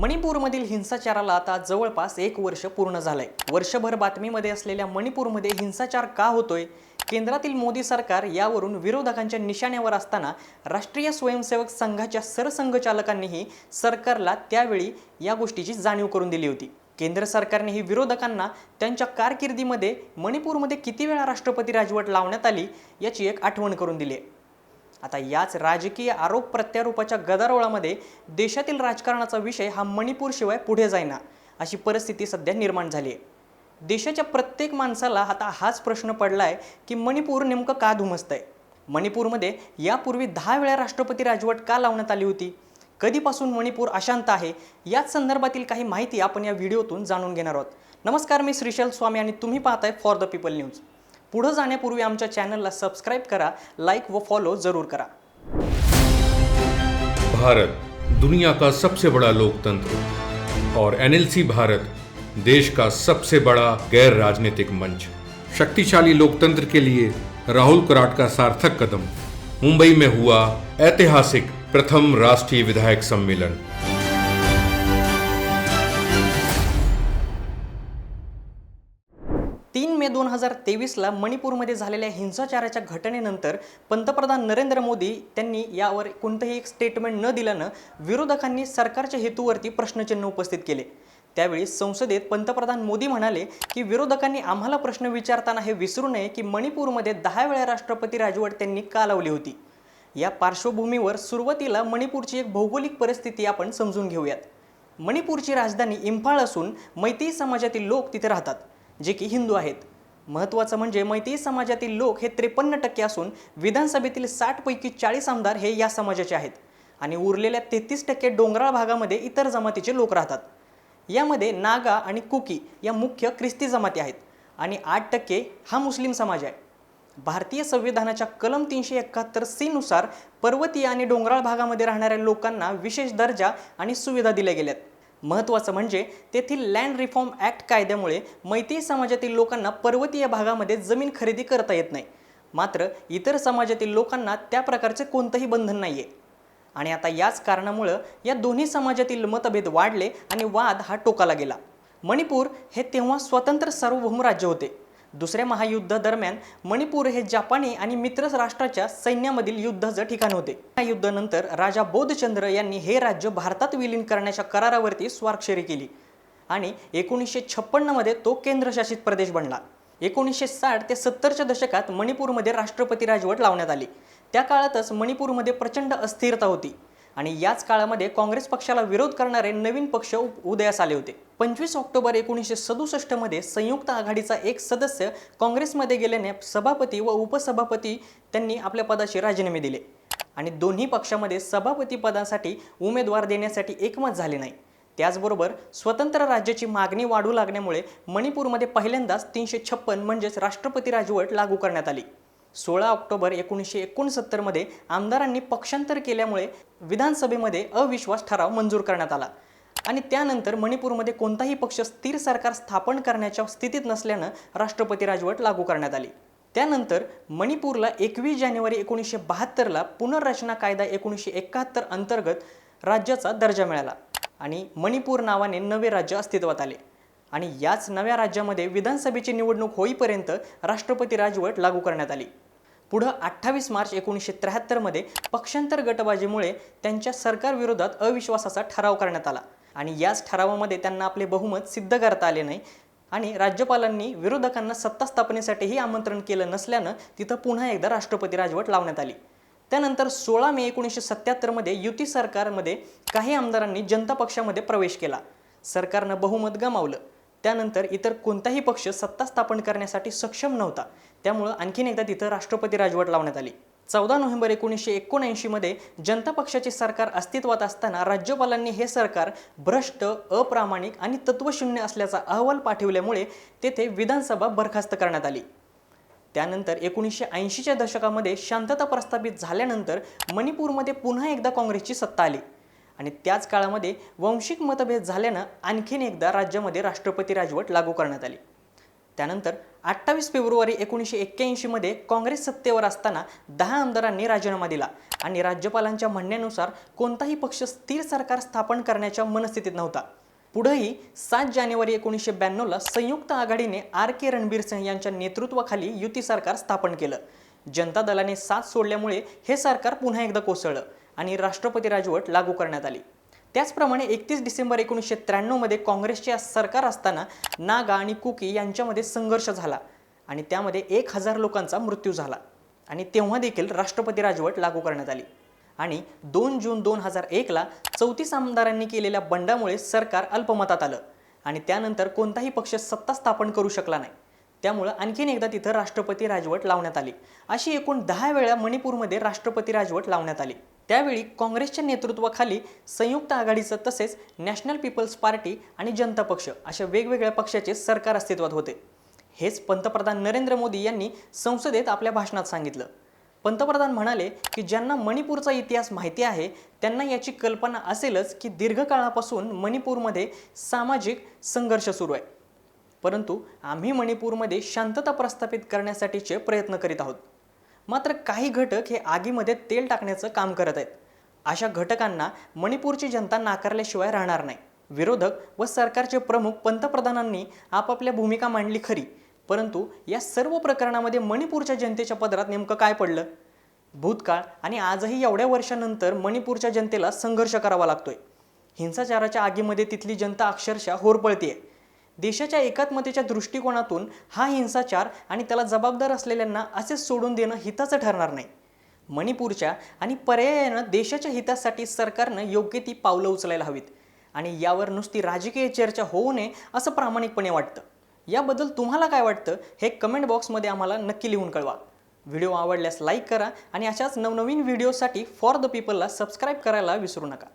मणिपूरमधील हिंसाचाराला आता जवळपास एक वर्ष पूर्ण झालंय. वर्षभर बातमीमध्ये असलेल्या मणिपूरमध्ये हिंसाचार का होतोय? केंद्रातील मोदी सरकार यावरून विरोधकांच्या निशाण्यावर असताना राष्ट्रीय स्वयंसेवक संघाच्या सरसंघचालकांनीही सरकारला त्यावेळी या गोष्टीची जाणीव करून दिली होती. केंद्र सरकारनेही विरोधकांना त्यांच्या कारकिर्दीमध्ये मणिपूरमध्ये किती वेळा राष्ट्रपती राजवट लावण्यात आली याची एक आठवण करून दिली आहे. आता याच राजकीय आरोप प्रत्यारोपाच्या गदारोळामध्ये देशातील राजकारणाचा विषय हा मणिपूरशिवाय पुढे जाईना अशी परिस्थिती सध्या निर्माण झाली आहे देशाच्या प्रत्येक माणसाला आता हाच प्रश्न पडला आहे की मणिपूर नेमकं का धुमसतं आहे मणिपूरमध्ये यापूर्वी दहा वेळा राष्ट्रपती राजवट का लावण्यात आली होती? कधीपासून मणिपूर अशांत आहे? याच संदर्भातील काही माहिती आपण या व्हिडिओतून जाणून घेणार आहोत. नमस्कार मी श्रीशैल स्वामी आणि तुम्ही पाहताय फॉर द पीपल न्यूज पुढं जाण्यापूर्वी आमच्या चॅनलला सबस्क्राईब करा लाईक व फॉलो ज़रूर करा. भारत दुनिया का सबसे बड़ा लोकतंत्र और एनएलसी भारत देश का सबसे बड़ा गैर राजनीतिक मंच। शक्तिशाली लोकतंत्र के लिए राहुल कराट का सार्थक कदम। मुंबई में हुआ ऐतिहासिक प्रथम राष्ट्रीय विधायक सम्मेलन। तीन मे दोन हजार तेवीसला मणिपूरमध्ये झालेल्या हिंसाचाराच्या घटनेनंतर पंतप्रधान नरेंद्र मोदी त्यांनी यावर कोणतंही एक स्टेटमेंट न दिल्यानं विरोधकांनी सरकारच्या हेतूवरती प्रश्नचिन्ह उपस्थित केले. त्यावेळी संसदेत पंतप्रधान मोदी म्हणाले की विरोधकांनी आम्हाला प्रश्न विचारताना हे विसरू नये की मणिपूरमध्ये दहा वेळा राष्ट्रपती राजवट त्यांनी का लावली होती. या पार्श्वभूमीवर सुरुवातीला मणिपूरची एक भौगोलिक परिस्थिती आपण समजून घेऊयात. मणिपूरची राजधानी इम्फाळ असून मैत्री समाजातील लोक तिथे राहतात. जे की हिंदू आहेत. महत्त्वाचं म्हणजे मैत्री समाजातील लोक हे त्रेपन्न टक्के असून विधानसभेतील साठपैकी चाळीस आमदार हे या समाजाचे आहेत. आणि उरलेल्या तेहतीस टक्के डोंगराळ भागामध्ये इतर जमातीचे लोक राहतात. यामध्ये नागा आणि कुकी या मुख्य ख्रिस्ती जमाती आहेत आणि आठ टक्के हा मुस्लिम समाज आहे. भारतीय संविधानाच्या कलम तीनशे एकाहत्तर सीनुसार पर्वतीय आणि डोंगराळ भागामध्ये राहणाऱ्या लोकांना विशेष दर्जा आणि सुविधा दिल्या गेल्यात. महत्त्वाचं म्हणजे तेथील लँड रिफॉर्म ॲक्ट कायद्यामुळे मैत्री समाजातील लोकांना पर्वतीय भागामध्ये जमीन खरेदी करता येत नाही. मात्र इतर समाजातील लोकांना त्या प्रकारचे कोणतंही बंधन नाही आहे आणि आता याच कारणामुळं या दोन्ही समाजातील मतभेद वाढले आणि वाद हा टोकाला गेला. मणिपूर हे तेव्हा स्वतंत्र सार्वभौम राज्य होते. दुसऱ्या महायुद्धादरम्यान मणिपूर हे जापानी आणि मित्र राष्ट्राच्या सैन्यामधील युद्धाचं ठिकाण होते. या युद्धानंतर राजा बोधचंद्र यांनी हे राज्य भारतात विलीन करण्याच्या करारावरती स्वाक्षरी केली आणि एकोणीसशे छप्पन्नमध्ये तो केंद्रशासित प्रदेश बनला. एकोणीसशे साठ ते सत्तरच्या दशकात मणिपूरमध्ये राष्ट्रपती राजवट लावण्यात आली. त्या काळातच मणिपूरमध्ये प्रचंड अस्थिरता होती. आणि याच काळामध्ये काँग्रेस पक्षाला विरोध करणारे नवीन पक्ष उदयास आले होते. पंचवीस ऑक्टोबर एकोणीसशे सदुसष्टमध्ये संयुक्त आघाडीचा एक सदस्य काँग्रेसमध्ये गेल्याने सभापती व उपसभापती त्यांनी आपल्या पदाचे राजीनामे दिले. आणि दोन्ही पक्षामध्ये सभापती पदासाठी उमेदवार देण्यासाठी एकमत झाले नाही. त्याचबरोबर स्वतंत्र राज्याची मागणी वाढू लागल्यामुळे मणिपूरमध्ये पहिल्यांदाच तीनशे छप्पन म्हणजेच राष्ट्रपती राजवट लागू करण्यात आली. सोळा ऑक्टोबर एकोणीसशे एकोणसत्तरमध्ये आमदारांनी पक्षांतर केल्यामुळे विधानसभेमध्ये अविश्वास ठराव मंजूर करण्यात आला. आणि त्यानंतर मणिपूरमध्ये कोणताही पक्ष स्थिर सरकार स्थापन करण्याच्या स्थितीत नसल्यानं राष्ट्रपती राजवट लागू करण्यात आली. त्यानंतर मणिपूरला एकवीस जानेवारी एकोणीसशे बहात्तरला पुनर्रचना कायदा एकोणीसशे एकाहत्तर अंतर्गत राज्याचा दर्जा मिळाला आणि मणिपूर नावाने नवे राज्य अस्तित्वात आले. आणि याच नव्या राज्यामध्ये विधानसभेची निवडणूक होईपर्यंत राष्ट्रपती राजवट लागू करण्यात आली. पुढं अठ्ठावीस मार्च एकोणीसशे त्र्याहत्तरमध्ये पक्षांतर गटबाजीमुळे त्यांच्या सरकारविरोधात अविश्वासाचा ठराव करण्यात आला. आणि याच ठरावामध्ये त्यांना आपले बहुमत सिद्ध करता आले नाही आणि राज्यपालांनी विरोधकांना सत्ता स्थापनेसाठीही आमंत्रण केलं नसल्यानं तिथं पुन्हा एकदा राष्ट्रपती राजवट लावण्यात आली. त्यानंतर सोळा मे एकोणीसशे सत्त्याहत्तरमध्ये युती सरकारमध्ये काही आमदारांनी जनता पक्षामध्ये प्रवेश केला. सरकारनं बहुमत गमावलं. त्यानंतर इतर कोणताही पक्ष सत्ता स्थापन करण्यासाठी सक्षम नव्हता. त्यामुळं आणखीन एकदा तिथं राष्ट्रपती राजवट लावण्यात आली. चौदा नोव्हेंबर एकोणीसशे एकोणऐंशीमध्ये जनता पक्षाचे सरकार अस्तित्वात असताना राज्यपालांनी हे सरकार भ्रष्ट अप्रामाणिक आणि तत्वशून्य असल्याचा अहवाल पाठविल्यामुळे तेथे विधानसभा बरखास्त करण्यात आली. त्यानंतर एकोणीसशे ऐंशीच्या दशकामध्ये शांतता प्रस्थापित झाल्यानंतर मणिपूरमध्ये पुन्हा एकदा काँग्रेसची सत्ता आली. आणि त्याच काळामध्ये वंशिक मतभेद झाल्यानं आणखीन एकदा राज्यामध्ये राष्ट्रपती राजवट लागू करण्यात आली. त्यानंतर अठ्ठावीस फेब्रुवारी एकोणीसशे एक्क्याऐंशीमध्ये काँग्रेस सत्तेवर असताना दहा आमदारांनी राजीनामा दिला आणि राज्यपालांच्या म्हणण्यानुसार कोणताही पक्ष स्थिर सरकार स्थापन करण्याच्या मनस्थितीत नव्हता. पुढेही सात जानेवारी एकोणीसशे ब्याण्णवला संयुक्त आघाडीने आर के रणबीर सिंह यांच्या नेतृत्वाखाली युती सरकार स्थापन केलं. जनता दलाने साथ सोडल्यामुळे हे सरकार पुन्हा एकदा कोसळलं. आणि राष्ट्रपती राजवट लागू करण्यात आली. त्याचप्रमाणे एकतीस डिसेंबर एकोणीसशे त्र्याण्णवमध्ये काँग्रेसचे सरकार असताना नागा आणि कुकी यांच्यामध्ये संघर्ष झाला आणि त्यामध्ये एक हजार लोकांचा मृत्यू झाला आणि तेव्हा देखील राष्ट्रपती राजवट लागू करण्यात आली. आणि दोन जून दोन हजार एकला चौतीस आमदारांनी केलेल्या बंडामुळे सरकार अल्पमतात आलं आणि त्यानंतर कोणताही पक्ष सत्ता स्थापन करू शकला नाही. त्यामुळं आणखीन एकदा तिथं राष्ट्रपती राजवट लावण्यात आली. अशी एकूण दहा वेळा मणिपूरमध्ये राष्ट्रपती राजवट लावण्यात आली. त्यावेळी काँग्रेसच्या नेतृत्वाखाली संयुक्त आघाडीचं तसेच नॅशनल पीपल्स पार्टी आणि जनता पक्ष अशा वेगवेगळ्या पक्षाचे सरकार अस्तित्वात होते. हेच पंतप्रधान नरेंद्र मोदी यांनी संसदेत आपल्या भाषणात सांगितलं. पंतप्रधान म्हणाले की ज्यांना मणिपूरचा इतिहास माहिती आहे त्यांना याची कल्पना असेलच की दीर्घकाळापासून मणिपूरमध्ये सामाजिक संघर्ष सुरू आहे. परंतु आम्ही मणिपूरमध्ये शांतता प्रस्थापित करण्यासाठीचे प्रयत्न करीत आहोत. मात्र काही घटक हे आगीमध्ये तेल टाकण्याचं काम करत आहेत. अशा घटकांना मणिपूरची जनता नाकारल्याशिवाय राहणार नाही. विरोधक व सरकारचे प्रमुख पंतप्रधानांनी आपापल्या भूमिका मांडली खरी परंतु या सर्व प्रकरणामध्ये मणिपूरच्या जनतेच्या पदरात नेमकं काय पडलं? भूतकाळ आणि आजही एवढ्या वर्षानंतर मणिपूरच्या जनतेला संघर्ष करावा लागतोय. हिंसाचाराच्या आगीमध्ये तिथली जनता अक्षरशः होरपळतीये. देशाच्या एकात्मतेच्या दृष्टिकोनातून हा हिंसाचार आणि त्याला जबाबदार असलेल्यांना असेच सोडून देणं हिताचं ठरणार नाही. मणिपूरच्या आणि पर्यायानं देशाच्या हितासाठी सरकारनं योग्य ती पावलं उचलायला हवीत आणि यावर नुसती राजकीय चर्चा होऊ नये असं प्रामाणिकपणे वाटतं. याबद्दल तुम्हाला काय वाटतं हे कमेंट बॉक्समध्ये आम्हाला नक्की लिहून कळवा. व्हिडिओ आवडल्यास लाईक करा आणि अशाच नवनवीन व्हिडिओसाठी फॉर द पीपलला सबस्क्राईब करायला विसरू नका.